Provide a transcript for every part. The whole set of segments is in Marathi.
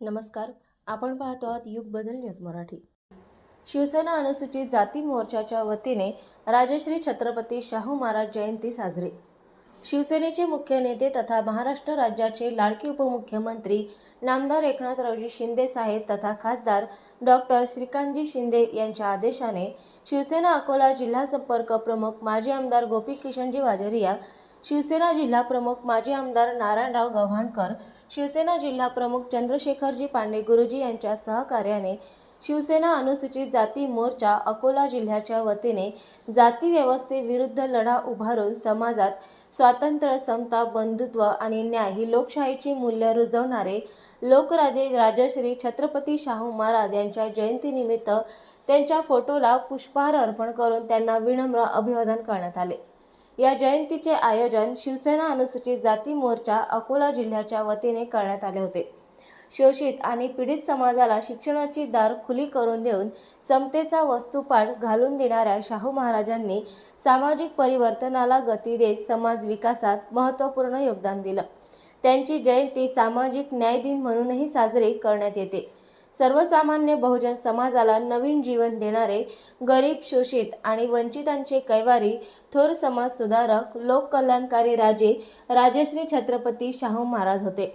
नमस्कार आपण पाहतो आहात युग बदल न्यूज मराठी. शिवसेना अनुसूचित जाती मोर्चाच्या वतीने राजश्री छत्रपती शाहू महाराज जयंती साजरी. शिवसेनेचे मुख्य नेते तथा महाराष्ट्र राज्याचे लाडके उपमुख्यमंत्री नामदार एकनाथरावजी शिंदे साहेब तथा खासदार डॉक्टर श्रीकांतजी शिंदे यांच्या आदेशाने शिवसेना अकोला जिल्हा संपर्क प्रमुख माजी आमदार गोपी किशनजी वाजरिया शिवसेना जिल्हा प्रमुख माजी आमदार नारायणराव गव्हाणकर शिवसेना जिल्हा प्रमुख चंद्रशेखरजी पांडे गुरुजी यांच्या सहकार्याने शिवसेना अनुसूचित जाती मोर्चा अकोला जिल्ह्याच्या वतीने जाती व्यवस्थेविरुद्ध लढा उभारून समाजात स्वातंत्र्य समता बंधुत्व आणि न्याय ही लोकशाहीची मूल्य रुजवणारे लोकराजे राजश्री छत्रपती शाहू महाराज यांच्या जयंतीनिमित्त त्यांच्या फोटोला पुष्पहार अर्पण करून त्यांना विनम्र अभिवादन करण्यात आले. या जयंतीचे आयोजन शिवसेना अनुसूचित जाती मोर्चा अकोला जिल्ह्याच्या वतीने करण्यात आले होते. शोषित आणि पीडित समाजाला शिक्षणाची दार खुली करून देऊन समतेचा वस्तुपाठ घालून देणाऱ्या शाहू महाराजांनी सामाजिक परिवर्तनाला गती देत समाज विकासात महत्त्वपूर्ण योगदान दिलं. त्यांची जयंती सामाजिक न्याय दिन म्हणूनही साजरी करण्यात येते. सर्वसामान्य बहुजन समाजाला नवीन जीवन देणारे गरीब शोषित आणि वंचितांचे कैवारी थोर समाज सुधारक लोककल्याणकारी राजे राजश्री छत्रपती शाहू महाराज होते.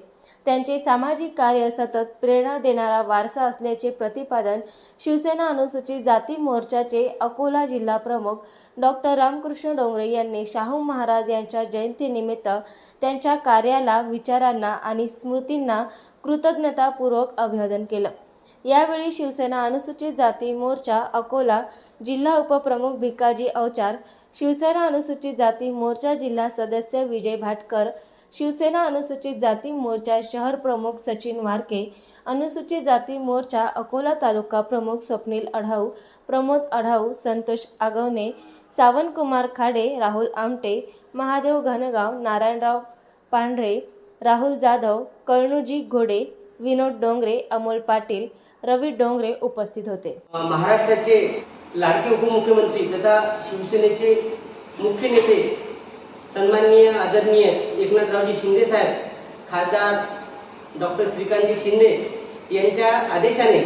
त्यांचे सामाजिक कार्य सतत प्रेरणा देणारा वारसा असल्याचे प्रतिपादन शिवसेना अनुसूचित जाती मोर्चाचे अकोला जिल्हा प्रमुख डॉक्टर रामकृष्ण डोंगरे यांनी शाहू महाराज यांच्या जयंतीनिमित्त त्यांच्या कार्याला विचारांना आणि स्मृतींना कृतज्ञतापूर्वक अभिवादन केलं. यावेळी शिवसेना अनुसूचित जाती मोर्चा अकोला जिल्हा उपप्रमुख भिकाजी अवचार शिवसेना अनुसूचित जाती मोर्चा जिल्हा सदस्य विजय भाटकर शिवसेना अनुसूचित जाती मोर्चा शहर प्रमुख सचिन वारके अनुसूचित जाती मोर्चा अकोला तालुका प्रमुख स्वप्नील अढाऊ प्रमोद अढाऊ संतोष आगवणे सावंतकुमार खाडे राहुल आमटे महादेव घनगाव नारायणराव पांढरे राहुल जाधव कळणूजी घोडे विनोद डोंगरे अमोल पाटील रवी डोंगरे उपस्थित होते. महाराष्ट्राचे लाडके उपमुख्यमंत्री तथा शिवसेनेचे मुख्य नेते सन्माननीय आदरणीय एकनाथरावजी शिंदे साहेब खासदार डॉक्टर श्रीकांतजी शिंदे यांच्या आदेशाने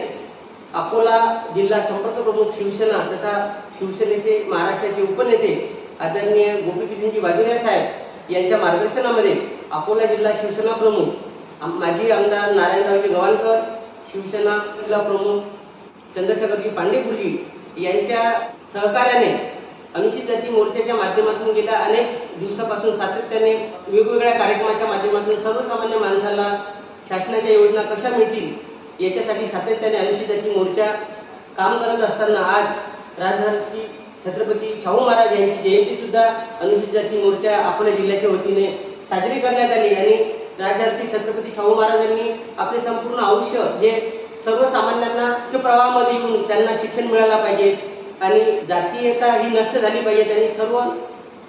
अकोला जिल्हा संपर्क प्रमुख शिवसेना तथा शिवसेनेचे महाराष्ट्राचे उपनेते आदरणीय गोपीकिशनजी बाजुरिया साहेब यांच्या मार्गदर्शनामध्ये अकोला जिल्हा शिवसेना प्रमुख माजी आमदार नारायणरावजी गवाणकर शिवसेना जिल्हा प्रमुख चंद्रशेखरजी पांडे यांच्या सहकार्याने अनुसूचित जाती मोर्चाच्या माध्यमातून गेल्या अनेक दिवसापासून सातत्याने वेगवेगळ्या कार्यक्रमाच्या माध्यमातून सर्वसामान्य माणसाला शासनाच्या योजना कशा मिळतील याच्यासाठी सातत्याने अनुसूचित जाती मोर्चा काम करत असताना आज राजहर्षी छत्रपती शाहू महाराज यांची जयंती सुद्धा अनुसूचित जाती मोर्चा अकोला जिल्ह्याच्या वतीने साजरी करण्यात आली आणि राजहर्षी छत्रपती शाहू महाराजांनी आपले संपूर्ण आयुष्य हे सर्वसामान्यांना मुख्य प्रवाहामध्ये येऊन त्यांना शिक्षण मिळायला पाहिजे. आणि जातीयता ही नष्ट झाली पाहिजे. त्यांनी सर्व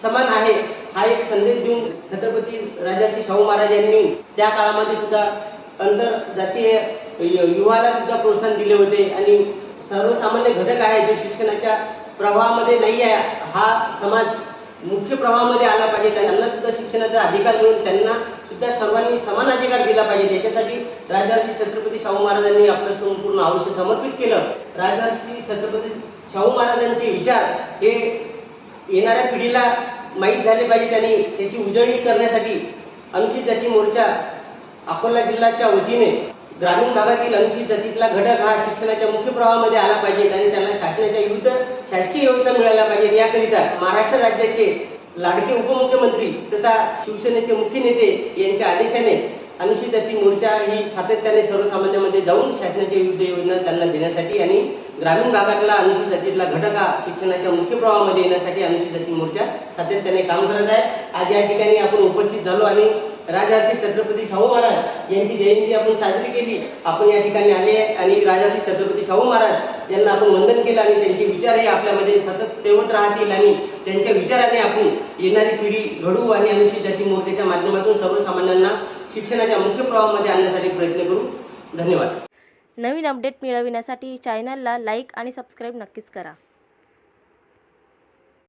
समान आहे हा एक संदेश देऊन छत्रपती राजाजी शाहू महाराज यांनी त्या काळामध्ये सुद्धा अंतर जातीय युवाला सुद्धा प्रोत्साहन दिले होते. आणि सर्वसामान्य घटक आहे जो शिक्षणाच्या प्रवाहामध्ये नाही आहे हा समाज मुख्य प्रवाहामध्ये आला पाहिजे त्यांना सुद्धा शिक्षणाचा अधिकार मिळून त्यांना सुद्धा सर्वांनी समान अधिकार दिला पाहिजे. त्याच्यासाठी राजर्षी छत्रपती शाहू महाराजांनी आपलं संपूर्ण आयुष्य समर्पित केलं. राजर्षी छत्रपती शाहू महाराजांचे विचार हे येणाऱ्या पिढीला माहीत झाले पाहिजे त्यांनी त्याची उजळणी करण्यासाठी अनुसूचित जाती मोर्चा अकोला जिल्ह्याच्या वतीने ग्रामीण भागातील अनुसूचित जातीतला घटक हा शिक्षणाच्या मुख्य प्रवाहामध्ये आला पाहिजे आणि त्याला शासनाच्या युद्ध शासकीय योजना मिळायला पाहिजे. याकरिता महाराष्ट्र राज्याचे लाडके उपमुख्यमंत्री तथा शिवसेनेचे मुख्य नेते यांच्या आदेशाने अनुसूचित जाती मोर्चा ही सातत्याने सर्वसामान्यांमध्ये जाऊन शासनाच्या विविध योजना त्यांना देण्यासाठी आणि ग्रामीण भागातला अनुसूचित जातीतला घटक हा शिक्षणाच्या मुख्य प्रवाहामध्ये येण्यासाठी अनुसूचित जाती मोर्चा सातत्याने काम करत आहे. आज या ठिकाणी आपण उपस्थित झालो आणि राजर्षी छत्रपती शाहू महाराज यांची जयंती आपण साजरी केली. आपण या ठिकाणी आले आणि राजर्षी छत्रपती शाहू महाराज यांना आपण वंदन केलं आणि त्यांचे विचारही आपल्यामध्ये सतत तेवत राहतील आणि त्यांच्या विचाराने आपण येणारी पिढी घडवू आणि अनुसूचित जाती मोर्चाच्या माध्यमातून सर्वसामान्यांना शिक्षणाच्या मुख्य प्रवाहामध्ये आणण्यासाठी प्रयत्न करू. धन्यवाद. नवीन अपडेट मिळविण्यासाठी चॅनलला लाईक आणि सबस्क्राईब नक्कीच करा.